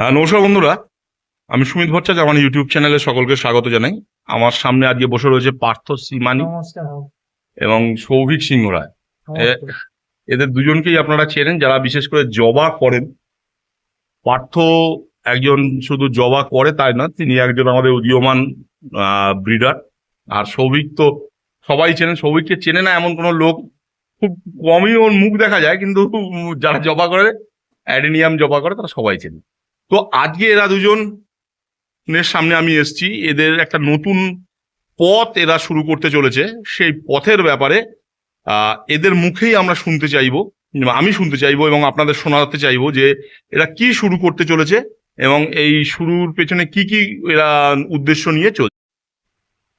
হ্যাঁ নমস্কার বন্ধুরা। আমি সুমিত ভট্টাচার্য আমার ইউটিউব চ্যানেলে সকলকে স্বাগত জানাই। আমার সামনে আজকে বসে রয়েছে পার্থ সিমানি এবং সৌভিক সিংহ রায়। এদের দুজনকেই আপনারা চেনেন যারা বিশেষ করে জবা করেন। পার্থ একজন শুধু জবা করে তাই না তিনি একজন আমাদের উদীয়মান ব্রিডার। আর সৌভিক তো সবাই চেনেন। সৌভিককে চেনে না এমন কোনো লোক। খুব কমই ওর মুখ দেখা যায় কিন্তু যারা জবা করে অ্যাডেনিয়াম জবা করে তারা সবাই চেনে। তো আজকে এরা দুজনের সামনে আমি এসেছি। এদের একটা নতুন পথ এরা শুরু করতে চলেছে। সেই পথের ব্যাপারে এদের মুখেই আমরা শুনতে চাইব আমি শুনতে চাইব এবং আপনাদের শোনাতে চাইব যে এরা কি শুরু করতে চলেছে এবং এই শুরুর পেছনে কি কি এরা উদ্দেশ্য নিয়ে চলছে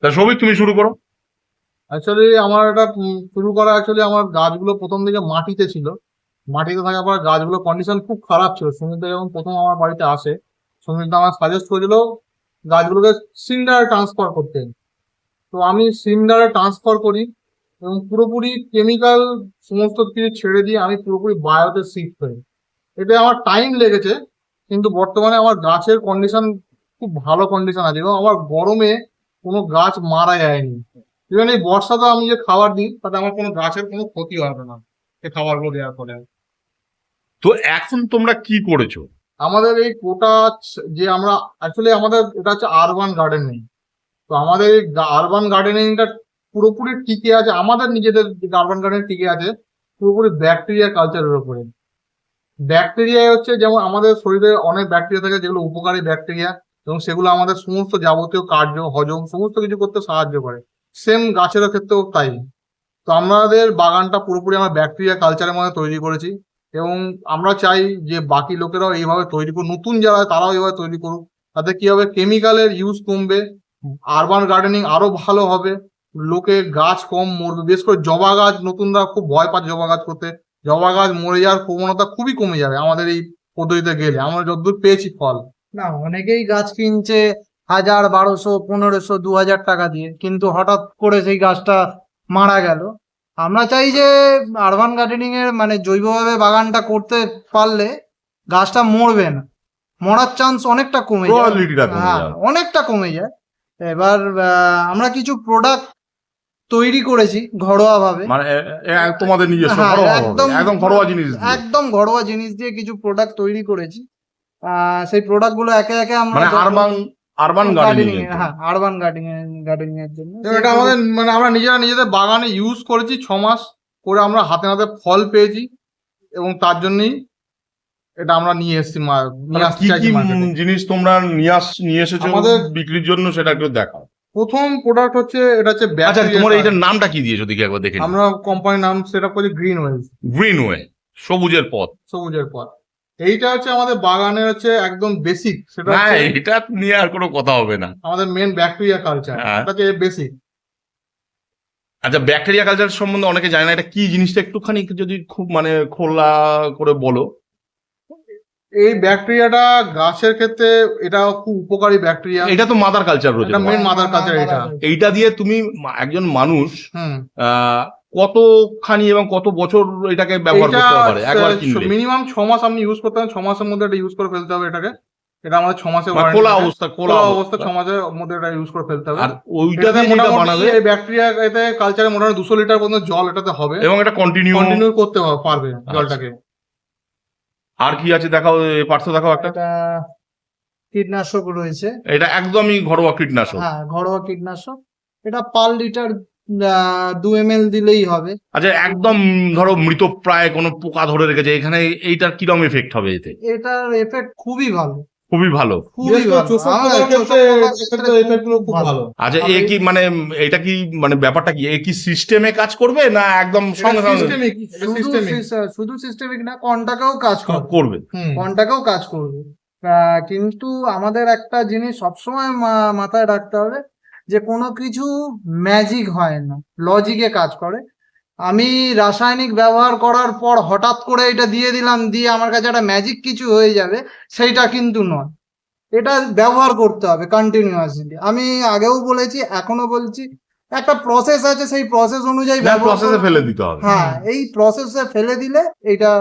তা সবই তুমি শুরু করো। অ্যাকচুয়ালি আমার এটা শুরু করা অ্যাকচুয়ালি আমার গাছগুলো প্রথম দিকে মাটিতে ছিল। মাটিতে থাকার পর গাছগুলো কন্ডিশন খুব খারাপ ছিল। সুমিত যখন প্রথম আমার বাড়িতে আসে সুমিত আমার সাজেস্ট করেছিল গাছগুলোকে সিন্ডারে ট্রান্সফার করতে। তো আমি সিন্ডারে ট্রান্সফার করি এবং পুরোপুরি কেমিক্যাল সমস্ত কিছু ছেড়ে দিয়ে আমি পুরোপুরি বায়োতে শিফট হই। এটা আমার টাইম লেগেছে, কিন্তু বর্তমানে আমার গাছের কন্ডিশন খুব ভালো কন্ডিশন আছে এবং আমার গরমে কোনো গাছ মারা যায়নি। ইভেন এই বর্ষাতে আমি যে খাবার দিই, তাতে আমার কোনো গাছের কোনো ক্ষতি হবে না। খাবারগুলো দেওয়ার ফলে। তো এখন তোমরা কি করেছ? আমাদের এই কোটা যে আমরা অ্যাকচুয়ালি আমাদের এটা হচ্ছে আরবান গার্ডেনিং তো আমাদের এই আরবান গার্ডেনিংটা পুরোপুরি টিকে আছে আমাদের নিজেদের আরবান গার্ডেন টিকে আছে পুরোপুরি ব্যাকটেরিয়া কালচারের উপরে। ব্যাকটেরিয়া হচ্ছে যেমন আমাদের শরীরে অনেক ব্যাকটেরিয়া থাকে যেগুলো উপকারী ব্যাকটেরিয়া এবং সেগুলো আমাদের সমস্ত যাবতীয় কার্য হজম সমস্ত কিছু করতে সাহায্য করে। সেম গাছেরও ক্ষেত্রেও তাই। তো আমাদের বাগানটা পুরোপুরি আমরা ব্যাকটেরিয়া কালচারের মধ্যে তৈরি করেছি এবং আমরা চাই যে বাকি লোকেরাও এইভাবে তৈরি করুক, নতুন যারা তারাও এইভাবে তৈরি করুক। তাতে কি হবে? কেমিক্যালের ইউজ কমবে আরবান গার্ডেনিং আরও ভালো হবে, লোকে গাছ কম মরবে, বিশেষ করে জবা গাছ, নতুনরা খুব ভয় পাচ্ছে জবা গাছ করতে। জবা গাছ মরে যাওয়ার প্রবণতা খুবই কমে যাবে আমাদের এই পদ্ধতিতে গেলে। আমরা যতদূর পেয়েছি ফল। না, অনেকেই গাছ কিনছে হাজার, বারোশো, পনেরোশো দু হাজার টাকা দিয়ে, কিন্তু হঠাৎ করে সেই গাছটা মারা গেল। আমরা চাই যে আরবান গার্ডেনিং এর মানে জৈবভাবে বাগানটা করতে পারলে গাছটা মরবে না। মরার চান্স অনেকটা কমে যায়। হ্যাঁ অনেকটা কমে যায়। এবার আমরা কিছু প্রোডাক্ট তৈরি করেছি ঘরোয়া ভাবে মানে এ- এ- তোমাদের নিজস্ব হ্যাঁ, একদম- একদম ঘরোয়া জিনিস দিয়ে। একদম ঘরোয়া জিনিস দিয়ে কিছু প্রোডাক্ট তৈরি করেছি। আহ, সেই প্রোডাক্টগুলো একে একে আমরা মানে আরবান আরবান গার্ডেনিং গার্ডেনিং হ্যাঁ আরবান গার্ডেনিং গার্ডেনিং এর জন্য। এবং এটা আমাদের মানে আমরা নিজেরা নিজেদের বাগানে ইউজ করেছি ছ মাস করে আমরা হাতে হাতে ফল পেয়েছি এবং তার জন্যই এটা আমরা নিয়ে এসেছি মা- নিয়ে আসতে কি কি জিনিস তোমরা নিয়ে আস নিয়ে এসেছ আমাদের- বিক্রির জন্য সেটা একটু দেখাও। প্রথম প্রোডাক্ট হচ্ছে এটা হচ্ছে আচ্ছা bacteria তোমার এইটার নামটা কি দিয়েছ? দেখি একবার দেখে আমরা কোম্পানির নাম সেটা করেছি গ্রিন ওয়েলস গ্রিন ওয়ে সবুজের পথ। সবুজের পথ। এইটা হচ্ছে আমাদের বাগানের হচ্ছে একদম বেসিক সেটা হ্যাঁ এটা নিয়ে আর কোনো কথা হবে না। আমাদের মেন ব্যাকটেরিয়া কালচার হ্যাঁ। এটা হচ্ছে বেসিক আচ্ছা ব্যাকটেরিয়া কালচার সম্বন্ধে অনেকে জানে না এটা কি জিনিসটা একটুখানি যদি খুব মানে খোলা করে বলো। এই ব্যাকটেরিয়াটা গাছের ক্ষেত্রে এটা খুব উপকারী ব্যাকটেরিয়া এটা তো মাদার কালচার রয়েছে মেন মাদার কালচার এটা। এইটা দিয়ে তুমি একজন মানুষ আহ, কতখানি এবং কত বছর এটাকে ব্যবহার করতে পারে? একবার কিনলে। মিনিমাম ছ মাস আপনি ইউজ করতে হবে। ছ মাসের মধ্যে এটা ইউজ করে ফেলতে হবে এটাকে। এটা আমাদের ছ মাসের মানে খোলা অবস্থা খোলা অবস্থা। ছ মাসের মধ্যে এটা ইউজ করে ফেলতে হবে। আর ওইটা এটাতে দিয়ে যেটা মোটামুটি বানালে এই ব্যাকটেরিয়া এতে কালচারে মোটামুটি দুশো লিটার পর্যন্ত জল এটাতে হবে। এবং এটা কন্টিনিউ কন্টিনিউ করতে হবে- পারবে আচ্ছা। জলটাকে। আর কি আছে দেখাও এ দেখাও একটা। একটা কীটনাশক রয়েছে। এটা একদমই ঘরোয়া কীটনাশক। হ্যাঁ ঘরোয়া কীটনাশক। এটা পার লিটার দু এম এল দিলেই হবে। আচ্ছা একদম ধরো মৃত প্রায় কোনো পোকা ধরে রেখেছে এখানে এইটার কিরম এফেক্ট হবে এতে? এটার এফেক্ট খুবই ভালো। খুবই ভালো? আচ্ছা এ কি মানে এটা কি মানে ব্যাপারটা কি? এ কি সিস্টেমে কাজ করবে না একদম সঙ্গে সঙ্গে? শুধু সিস্টেমিক না কন্টাকেও কাজ করবে। কন্টাকেও কাজ করবে। আহ, কিন্তু আমাদের একটা জিনিস সবসময় মা- মাথায় রাখতে হবে যে কোনো কিছু ম্যাজিক হয় না লজিকে কাজ করে। আমি রাসায়নিক ব্যবহার করার পর হঠাৎ করে এটা দিয়ে দিলাম দিয়ে আমার কাছে একটা ম্যাজিক কিছু হয়ে যাবে সেইটা কিন্তু নয়। এটা ব্যবহার করতে হবে কন্টিনিউয়াসলি আমি আগেও বলেছি এখনও বলছি একটা প্রসেস আছে সেই প্রসেস অনুযায়ী প্রসেসে ফেলে দিতে হবে। হ্যাঁ এই প্রসেসে ফেলে দিলে এটা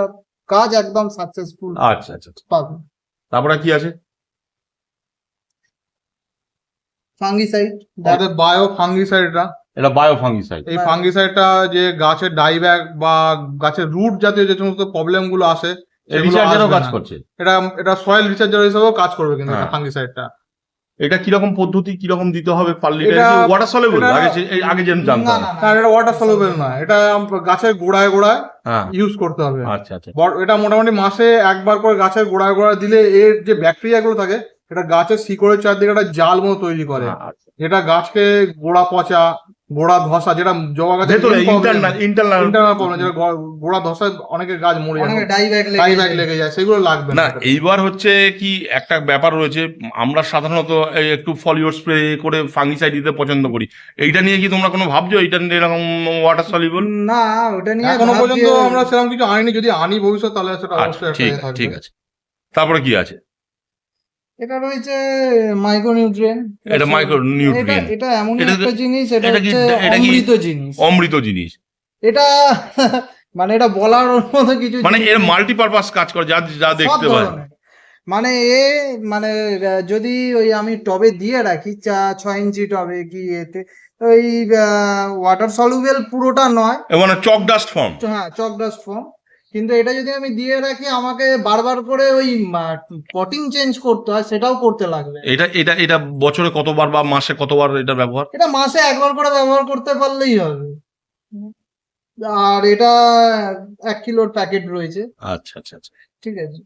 কাজ একদম সাকসেসফুল আচ্ছা আচ্ছা আচ্ছা। পাবে। তারপরে কি আছে? ফাঙ্গিসাইড আমাদের বায়ো ফাঙ্গিসাইডরা এটা বায়ো ফাঙ্গিসাইড এই ফাঙ্গিসাইডটা যে গাছের ডাইব্যাক বা গাছের রুট জাতীয় যে সমস্ত প্রবলেমগুলো আসে সেগুলো কাজ করছে। এটা এটা সয়েল রিচার্জার হিসেবেও কাজ করবে কিন্তু হ্যাঁ। ফাঙ্গিসাইডটা এটা কীরকম পদ্ধতি কীরকম দিতে হবে পার লিটার ওয়াটার সলেবল আগে আগে যেন জানতাম। না, এটা ওয়াটার সলুবেল নয়। এটা গাছের গোড়ায় গোড়ায় হ্যাঁ। ইউজ করতে হবে। আচ্ছা আচ্ছা। এটা মোটামুটি মাসে একবার করে গাছের গোড়ায় গোড়ায় দিলে এর যে ব্যাকটেরিয়া গুলো থাকে এটা গাছের শিকড়ের চারদিকে একটা জাল মতো তৈরি করে। আচ্ছা। যেটা গাছকে গোড়া পচা গোড়া ধসা যেটা জবা ভেতরে ইন্টারনাল ইন্টারনাল ইন্টারনাল প্রবলেম যেটা গোড়া ধসা অনেকের গাছ মরে যায়। ডাইব্যাক টাই ব্যাগ লেগে যায়। সেগুলো লাগবে না। এইবার হচ্ছে কি একটা ব্যাপার রয়েছে আমরা সাধারণত একটু ফলিওর স্প্রে করে ফাঙ্গিসাইড দিতে পছন্দ করি। এইটা নিয়ে কি তোমরা কোনো ভাবছ? এইটা নিয়ে এরকম ওয়াটার সলিবল না ওটা নিয়ে এখনও পর্যন্ত আমরা সেরকম কিছু আনিনি যদি আনি ভবিষ্যৎ তাহলে সেটা আচ্ছা অবশ্যই ইয়ে। ঠিক আছে। তারপরে কি আছে? এটা রয়েছে মাইক্রোনিউট্রিয়েন্ট এটা মাইক্রো এটা নিউট্রিয়েন্ট এটা এমন একটা জিনিস এটা হচ্ছে অমৃত জিনিস। অমৃত জিনিস? এটা মানে এটা বলার মতো কিছু মানে এর মাল্টিপারপাস কাজ করে যা যা দেখতে ধরনের। মানে এ মানে যদি ওই আমি টবে দিয়ে রাখি চা ছয় ইঞ্চি টবে কি এতে ওই ওয়াটার সলুবেল পুরোটা নয়। মানে চক ডাস্ট ফর্ম হ্যাঁ চক ডাস্ট ফর্ম কিন্তু এটা যদি আমি দিয়ে রাখি আমাকে বারবার করে ওই পটিং চেঞ্জ করতে হয় সেটাও করতে লাগবে। এটা এটা এটা বছরে কতবার বা মাসে কতবার এটা ব্যবহার? এটা মাসে একবার করে ব্যবহার করতে পারলেই হবে। আর এটা এক কিলোর প্যাকেট রয়েছে। আচ্ছা আচ্ছা আচ্ছা। ঠিক আছে।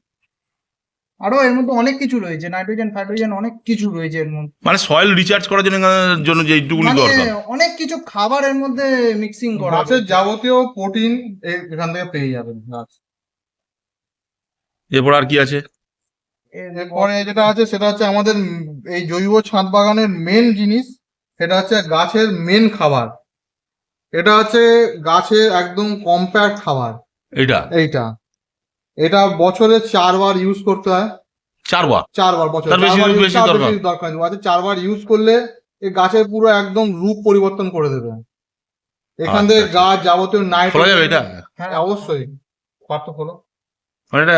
আরও এর মধ্যে অনেক কিছু রয়েছে নাইট্রোজেন ফাইট্রোজেন অনেক কিছু রয়েছে এর মধ্যে। মানে সয়েল রিচার্জ করার জন্য জন্য যেইটুকুনি মানে দরকার। অনেক কিছু খাবারের মধ্যে মিক্সিং করা আছে। যাবতীয় প্রোটিন এখান থেকে পেয়ে যাবেন গাছ। এরপর আর কি আছে? এরপরে যেটা আছে সেটা হচ্ছে আমাদের এই জৈব ছাদ বাগানের মেন জিনিস সেটা হচ্ছে গাছের মেন খাবার। এটা হচ্ছে গাছের একদম কম্প্যাক্ট খাবার। এটা এইটা। এটা বছরে চারবার ইউজ করতে হয়। চারবার? চারবার বছর। দরকার? বেশি দরকার নেই। চারবার ইউজ করলে এই গাছের পুরো একদম রূপ পরিবর্তন করে দেবে। এখান থেকে আচ্ছা, গাছ যাবতীয় খোলা যাবে এটা? হ্যাঁ। অবশ্যই। পার্থ হলো এটা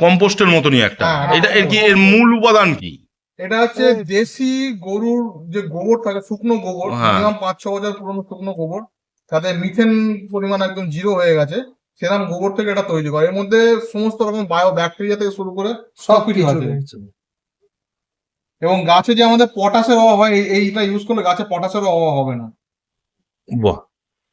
কম্পোস্টের মতনই একটা। হ্যাঁ, এটা এর কি এর মূল উপাদান কি? এটা হচ্ছে দেশি গরুর যে গোবর থাকে শুকনো গোবর হ্যাঁ। মিনিমাম পাঁচ ছ বছর পুরনো শুকনো গোবর তাতে মিথেন পরিমাণ একদম জিরো হয়ে গেছে। সেরকম গোবর থেকে এটা তৈরি করে। এর মধ্যে সমস্ত রকম বায়ো ব্যাকটেরিয়া থেকে শুরু করে সব কিছু আছে। এবং গাছে যে আমাদের পটাশের অভাব হয় এইটা ইউজ করলে গাছে পটাশের অভাব হবে না। বাহ।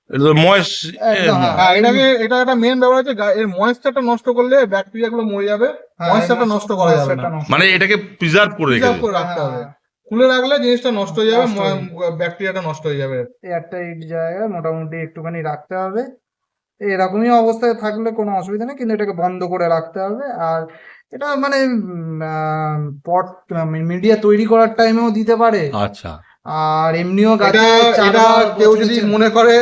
এটা তো ময়েস একদম, হ্যাঁ। এটাকে এটা একটা মেন ব্যাপার হচ্ছে গা- এর ময়েশ্চারটা নষ্ট করলে ব্যাকটেরিয়া গুলো মরে যাবে হ্যাঁ, ময়েশ্চারটা নষ্ট করা যাবে না। মানে এটাকে প্রিজার্ভ করে রেখে করে রাখতে হবে। হ্যাঁ, খুলে রাখলে জিনিসটা নষ্ট হয়ে যাবে নষ্ট হয়ে যাবে। ব্যাকটেরিয়াটা নষ্ট হয়ে যাবে। এয়ারটাইট জায়গায় মোটামুটি একটুখানি রাখতে হবে। এরকমই অবস্থায় থাকলে কোনো অসুবিধা নেই কিন্তু এটাকে বন্ধ করে রাখতে হবে। আর এটা মানে পট মিডিয়া তৈরি করার টাইমেও দিতে পারে। আচ্ছা। আর এমনিও এটা কেউ যদি মনে করে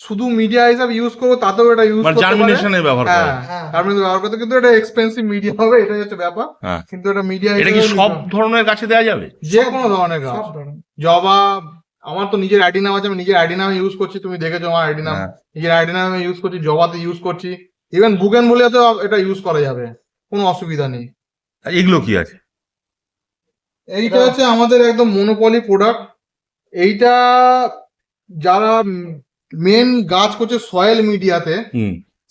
শুধু মিডিয়া হিসাবে ইউজ করব তাতেও এটা ইউজ মানে করতে পারে। জার্মিনেশনে ব্যবহার করে। হ্যাঁ হ্যাঁ। জার্মিনেশন ব্যবহার করতে কিন্তু এটা এক্সপেন্সিভ মিডিয়া হবে এটাই হচ্ছে ব্যাপার। হ্যাঁ। কিন্তু এটা মিডিয়া এটা কি সব ধরনের গাছে দেওয়া যাবে? যে কোনো ধরনের গাছ। সব ধরনের। জবা আমার তো নিজের অ্যাডিনাম আছে আমি নিজের আইডি অ্যাডিনাম ইউজ করছি তুমি দেখেছ আমার অ্যাডিনাম হ্যাঁ। নিজের অ্যাডিনাম ইউজ করছি জবাতে ইউজ করছি। ইভেন বুকেন বলে তো এটা ইউজ করা যাবে কোনো অসুবিধা নেই। এগুলো কি আছে? এইটা হচ্ছে আমাদের একদম মনোপলি প্রোডাক্ট এইটা যারা মেন গাছ করছে সয়েল মিডিয়াতে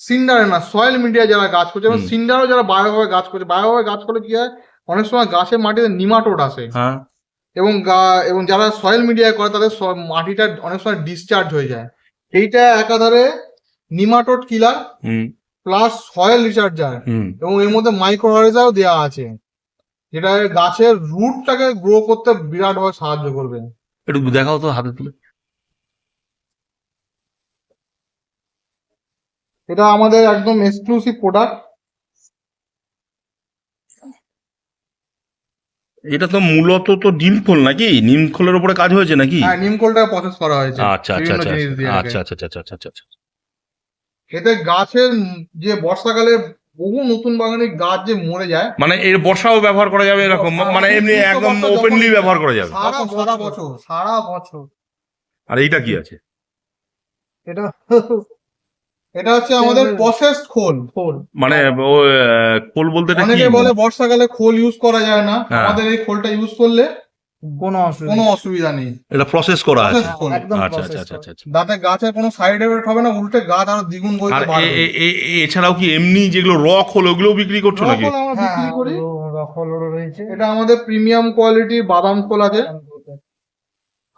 সিন্ডারে না সয়েল মিডিয়া যারা গাছ করছে এবং। সিন্ডারও যারা বায়োভাবে গাছ করছে বায়োভাবে গাছ করলে কি হয়? অনেক সময় গাছের মাটিতে নিমাটোড আসে। হ্যাঁ। এবং গা- এবং যারা সয়েল মিডিয়া করে তাদের মাটিটা অনেক সময় ডিসচার্জ হয়ে যায়। এইটা একাধারে নিমাটোড কিলার হুম। প্লাস সয়েল রিচার্জার হুম। এবং এর মধ্যে মাইক্রোহাইজাও দেওয়া আছে। যেটা গাছের রুটটাকে গ্রো করতে বিরাটভাবে সাহায্য করবে। একটু দেখাও তো হাতে তুলে। এটা আমাদের একদম এক্সক্লুসিভ প্রোডাক্ট এটা তো মূলত তো নিমখোল নাকি? নিমখোলের উপরে কাজ হয়েছে নাকি? হ্যাঁ নিমকোলটা প্রসেস করা হয়েছে। আচ্ছা আচ্ছা আচ্ছা আচ্ছা আচ্ছা আচ্ছা আচ্ছা আচ্ছা আচ্ছা। এতে গাছের যে বর্ষাকালে বহু নতুন বাগানে গাছ যে মরে যায় মানে এর বর্ষাও ব্যবহার করা যাবে এরকম? মানে এমনি একদম ওপেনলি ব্যবহার করা যাবে? সারা সারা বছর বছর। সারা বছর। আর এইটা কি আছে? এটা এটা হচ্ছে আমাদের প্রসেসড খোল। খোল। মানে খোল বলতে অনেকে বলে বর্ষাকালে খোল ইউজ করা যায় না। হ্যাঁ। আমাদের এই খোলটা ইউজ করলে কোনো অসুবিধা কোনো অসুবিধা নেই। এটা প্রসেস করা আছে। খোল। আচ্ছা আচ্ছা আচ্ছা। আচ্ছা যাতে গাছের কোনো সাইড এফেক্ট হবে না উল্টে গাছ আরও দ্বিগুণ গতিতে এ- বাড়বে। এছাড়াও কি এমনি যেগুলো রক হলো ওগুলোও বিক্রি করছ নাকি? খোল আমরা হ্যাঁ, বিক্রি করি। র- রকল রয়েছে। এটা আমাদের প্রিমিয়াম কোয়ালিটির বাদাম খোল আছে।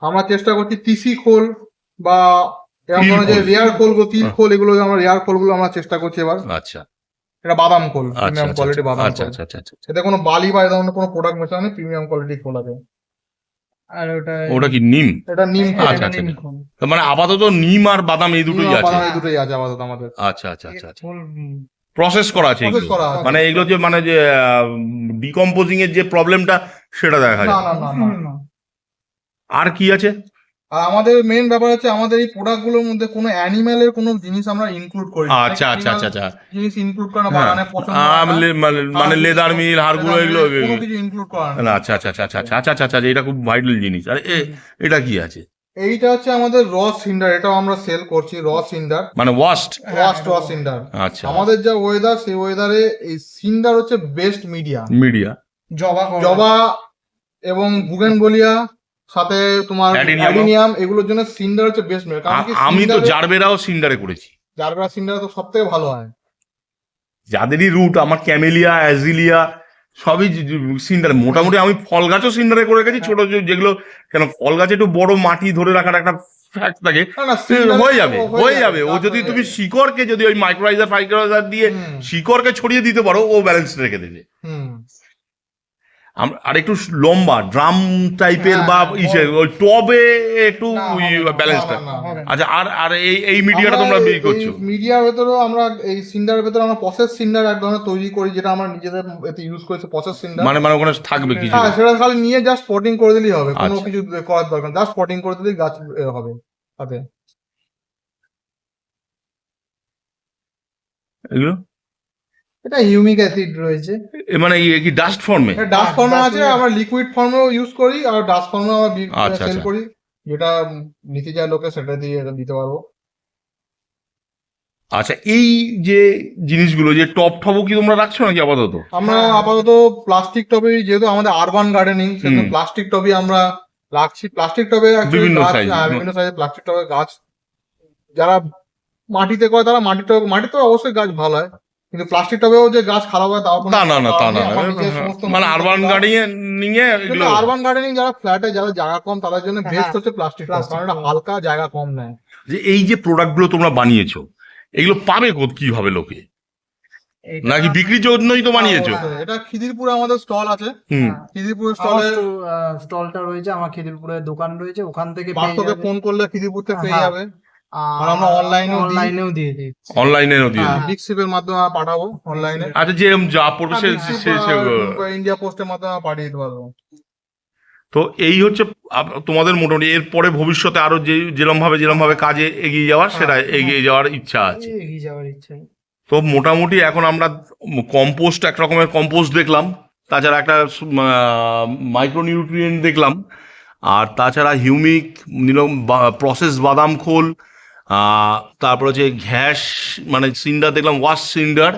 আমরা চেষ্টা করছি তিসি খোল বা এরকম যে রেয়ার খোল তিল হ্যাঁ। খোল এগুলো আমরা রেয়ার খোলগুলো আমরা চেষ্টা করছি এবার। আচ্ছা। এটা বাদাম খোল প্রিমিয়াম কোয়ালিটি বাদাম আচ্ছা আচ্ছা আচ্ছা। এতে কোনো বালি বা ধরনের কোনো প্রোডাক্ট মেশানো নেই প্রিমিয়াম কোয়ালিটি খোল আছে। আর ওটা ওটা কি নিম? এটা নিম আচ্ছা, আচ্ছা, নিম আচ্ছা। মানে আপাতত নিম আর বাদাম এই দুটোই আছে। বাদাম এই দুটোই আছে আপাতত আমাদের। আচ্ছা আচ্ছা আচ্ছা আচ্ছা। প্রসেস করা আছে মানে এগুলো যে মানে যে ডিকম্পোজিং এর যে প্রবলেমটা সেটা দেখা যায়। না না না না। আর কি আছে? আর আমাদের মেন ব্যাপার হচ্ছে আমাদের এই প্রোডাক্টগুলোর মধ্যে কোনো অ্যানিম্যালের কোনো জিনিস আমরা ইনক্লুড করি আচ্ছা আচ্ছা আচ্ছা আচ্ছা জিনিস ইনক্লুড করা মানে পছন্দ মানে লেদার মিল হাড়গুলো এগুলো কিছু ইনক্লুড করা না আচ্ছা আচ্ছা আচ্ছা আচ্ছা আচ্ছা আচ্ছা আচ্ছা এটা খুব ভাইটাল জিনিস আর এটা কি আছে এইটা হচ্ছে আমাদের র সিন্ডার এটাও আমরা সেল করছি র সিন্ডার মানে ওয়াস্ট ওয়াস্ট র সিন্ডার আচ্ছা আমাদের যা ওয়েদার সেই ওয়েদারে এই সিন্ডার হচ্ছে বেস্ট মিডিয়া মিডিয়া জবা জবা এবং বুগেনভলিয়া সাথে তোমার. অ্যাডিনিয়াম এগুলোর জন্য সিন্ডার হচ্ছে বেস্ট মিডিয়া কারণ কি আমি তো জারবেরাও সিন্ডারে করেছি। জারবেরা সিন্ডার তো সব থেকে ভালো হয়। যাদেরই রুট আমার ক্যামেলিয়া অ্যাজিলিয়া সবই সিন্ডারে মোটামুটি আমি ফল গাছও সিন্ডারে করে গেছি ছোট যেগুলো কেন ফল গাছে একটু বড় মাটি ধরে রাখার একটা ফ্যাক্ট থাকে হয়ে যাবে হয়ে যাবে ও যদি তুমি। শিকড়কে যদি ওই মাইক্রোরাইজার ফাইক্রোরাইজার দিয়ে শিকড়কে ছড়িয়ে দিতে পারো ও ব্যালেন্স রেখে দেবে। আর একটু লম্বা ড্রাম টাইপের হ্যাঁ, বা হ্যাঁ, ইসে ওই টবে একটু ব্যালেন্সটা। আচ্ছা আর আর এই এই মিডিয়াটা আমরা তোমরা বিক্রি করছ? মিডিয়ার ভেতরেও আমরা এই সিন্ডারের ভেতরে আমরা প্রসেস সিন্ডার এক ধরনের তৈরি করি যেটা আমরা নিজেদের এতে ইউজ করেছি প্রসেস সিন্ডার মানে মানে ওখানে থাকবে কিছু হ্যাঁ সেটা খালি নিয়ে জাস্ট পটিং করে দিলেই হবে কোনো আচ্ছা। কিছু করার দরকার জাস্ট পটিং করে দিলেই গাছ হবে তাতে এগুলো? এটা হিউমিক অ্যাসিড রয়েছে। এ মানে ইয়ে কি ডাস্ট ফর্মে ডাস্ট ফর্মে আছে আমরা লিকুইড ফর্মেও ইউজ করি আর ডাস্ট ফর্মেও আমরা আচ্ছা, সেল আচ্ছা। করি যেটা নিতে চায় লোকে সেটা দিয়ে এটা দিতে পারব। আচ্ছা এই যে জিনিসগুলো যে টপ টপও কি তোমরা রাখছো নাকি আপাতত? আমরা হ্যাঁ। আপাতত প্লাস্টিক টবে যেহেতু আমাদের আরবান গার্ডেনিং সেহেতু প্লাস্টিক টবই আমরা রাখছি। প্লাস্টিক টবে বিভিন্ন হ্যাঁ, বিভিন্ন সাইজের প্লাস্টিক টবে গাছ যারা মাটিতে করে তারা মাটি টবে মাটিতে অবশ্যই গাছ ভালো হয়। কিন্তু প্লাস্টিক টবেও যে গাছ খারাপ হয় তাও না না না তা না মানে আরবান গার্ডেনিং এ এগুলো আরবান গার্ডেনিং যারা ফ্ল্যাটে যারা জায়গা কম তাদের জন্য হ্যাঁ, বেস্ট হচ্ছে প্লাস্টিক টব কারণ এটা হালকা জায়গা কম নেয়। যে এই যে প্রোডাক্টগুলো তোমরা বানিয়েছো এগুলো পাবে কীভাবে লোকে? নাকি বিক্রির জন্যই তো বানিয়েছো? এটা খিদিরপুরে আমাদের স্টল আছে। হুম। হ্যাঁ। খিদিরপুর স্টলে স্টলটা রয়েছে আমার খিদিরপুরের দোকান রয়েছে ওখান থেকে পেয়ে যাবে। ফোন করলে খিদিরপুর থেকে পেয়ে হ্যাঁ। যাবে। আর আমরা online-এও অনলাইনেও দিয়ে দিই। অনলাইনেও দিয়ে হ্যাঁ। মাধ্যমে আমরা পাঠাবো অনলাইনে আচ্ছা যে যা পড়বে সে সে- সে- ইন্ডিয়া পোস্টের মাধ্যমে আমরা পাঠিয়ে দিতে পারব। তো এই হচ্ছে তোমাদের মোটামুটি এরপরে ভবিষ্যতে আরও যে যেরকম ভাবে যেরকম ভাবে কাজে এগিয়ে যাওয়ার সেটা হ্যাঁ, এগিয়ে যাওয়ার ইচ্ছা আছে। এগিয়ে যাওয়ার ইচ্ছা তো মোটামুটি এখন আমরা কম্পোস্ট এক রকমের কম্পোস্ট দেখলাম তাছাড়া একটা মাইক্রোনিউট্রিয়েন্ট দেখলাম আর তাছাড়া হিউমিক প্রসেস বাদাম খোল তারপর হচ্ছে ঘ্যাস মানে সিন্ডার দেখলাম ওয়াশ সিন্ডার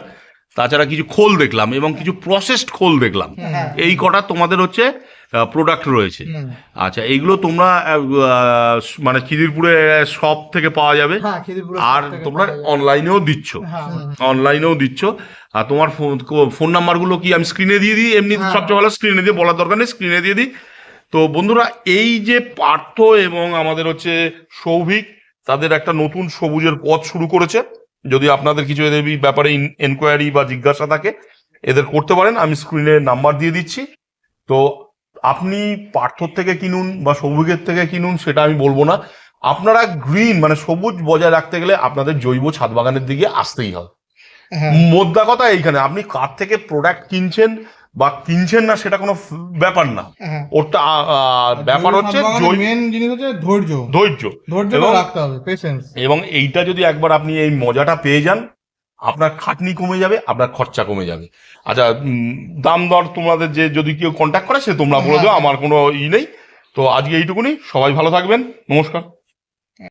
তাছাড়া কিছু খোল দেখলাম এবং কিছু প্রসেসড খোল দেখলাম। হ্যাঁ। এই কটা তোমাদের হচ্ছে প্রোডাক্ট রয়েছে। আচ্ছা এইগুলো তোমরা মানে খিদিরপুরে সব থেকে পাওয়া যাবে। হ্যাঁ আর তোমরা অনলাইনেও দিচ্ছ। হ্যাঁ অনলাইনেও দিচ্ছ। আর তোমার ফোন নাম্বারগুলো কি আমি স্ক্রিনে দিয়ে দিই? এমনি হ্যাঁ। সবচেয়ে ভালো স্ক্রিনে দিয়ে বলার দরকার নেই স্ক্রিনে দিয়ে দিই। তো বন্ধুরা এই যে পার্থ এবং আমাদের হচ্ছে সৌভিক তাদের একটা নতুন সবুজের পথ শুরু করেছে। যদি আপনাদের কিছু এদের ব্যাপারে এনকোয়ারি বা জিজ্ঞাসা থাকে এদের করতে পারেন। আমি স্ক্রিনে নাম্বার দিয়ে দিচ্ছি। তো আপনি পার্থর থেকে কিনুন বা সৌভিকের থেকে কিনুন সেটা আমি বলব না। আপনারা গ্রিন মানে সবুজ বজায় রাখতে গেলে আপনাদের জৈব ছাদ বাগানের দিকে আসতেই হবে। হ্যাঁ। মোদ্দা কথা এইখানে আপনি কার থেকে প্রোডাক্ট কিনছেন বা কিনছেন না সেটা কোনো ব্যাপার না। হ্যাঁ। ওটা ব্যাপার হচ্ছে মেন জিনিস হচ্ছে ধৈর্য। ধৈর্য। এবং- রাখতে হবে পেশেন্স এবং এইটা যদি একবার আপনি এই মজাটা পেয়ে যান আপনার খাটনি কমে যাবে আপনার খরচা কমে যাবে। আচ্ছা দাম দর তোমাদের যে যদি কেউ কন্ট্যাক্ট করে সে তোমরা বলে হ্যাঁ। দাও আমার কোনো ই নেই। তো আজকে এইটুকুনি সবাই ভালো থাকবেন নমস্কার।